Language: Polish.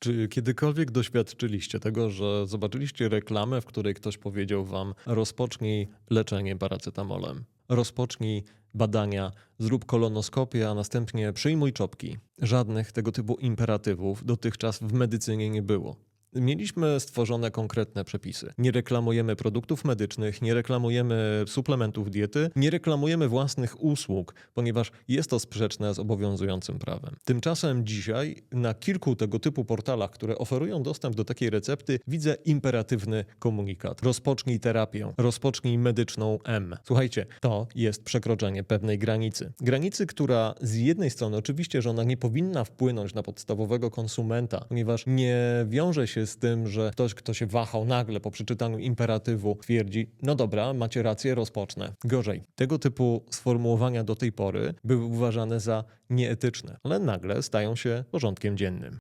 Czy kiedykolwiek doświadczyliście tego, że zobaczyliście reklamę, w której ktoś powiedział wam: rozpocznij leczenie paracetamolem, rozpocznij badania, zrób kolonoskopię, a następnie przyjmuj czopki? Żadnych tego typu imperatywów dotychczas w medycynie nie było. Mieliśmy stworzone konkretne przepisy. Nie reklamujemy produktów medycznych, nie reklamujemy suplementów diety, nie reklamujemy własnych usług, ponieważ jest to sprzeczne z obowiązującym prawem. Tymczasem dzisiaj na kilku tego typu portalach, które oferują dostęp do takiej recepty, widzę imperatywny komunikat. Rozpocznij terapię, rozpocznij medyczną M. Słuchajcie, to jest przekroczenie pewnej granicy. Granicy, która z jednej strony oczywiście, że ona nie powinna wpłynąć na podstawowego konsumenta, ponieważ nie wiąże się z tym, że ktoś, kto się wahał nagle po przeczytaniu imperatywu, twierdzi: No dobra, macie rację, rozpocznę. Gorzej, tego typu sformułowania do tej pory były uważane za nieetyczne, ale nagle stają się porządkiem dziennym.